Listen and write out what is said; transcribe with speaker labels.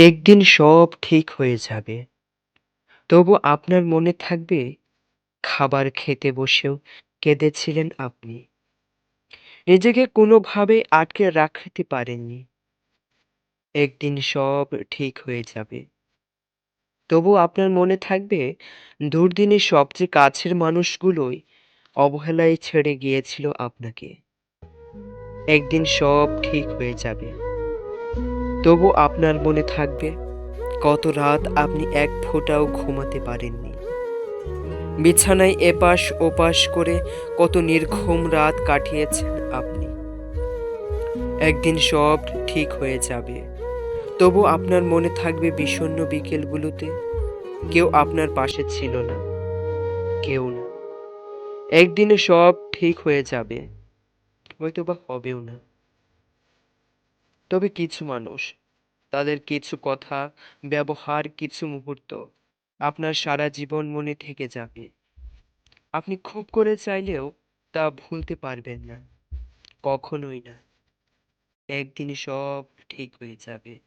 Speaker 1: একদিন সব ঠিক হয়ে যাবে। তবু আপনার মনে থাকবে, খাবার খেতে বসেও কেঁদেছিলেন আপনি। নিজেকে কোনোভাবেই আটকে রাখতে পারেননি। একদিন সব ঠিক হয়ে যাবে। তবু আপনার মনে থাকবে, দুর্দিনে সবচেয়ে কাছের মানুষগুলোই অবহেলায় ছেড়ে গিয়েছিল আপনাকে। একদিন সব ঠিক হয়ে যাবে। তবু আপনার মনে থাকবে, কত রাত আপনি এক ফোঁটাও ঘুমাতে পারেননি। বিছানায় এপাশ ওপাশ করে কত নির্ঘুম রাত কাটিয়েছেন আপনি। একদিন সব ঠিক হয়ে যাবে। তবু আপনার মনে থাকবে বিষণ্ণ বিকেলগুলোতে, কেউ আপনার পাশে ছিল না। কেউ না। একদিনে সব ঠিক হয়ে যাবে। হয়তো বা হবেও না। তবে কিছু মানুষ, তাদের কিছু কথা, ব্যবহার, কিছু মুহূর্ত আপনার সারা জীবন মনে থেকে যাবে। আপনি খুব করে চাইলেও তা ভুলতে পারবেন না। কখনোই না। একদিন সব ঠিক হয়ে যাবে।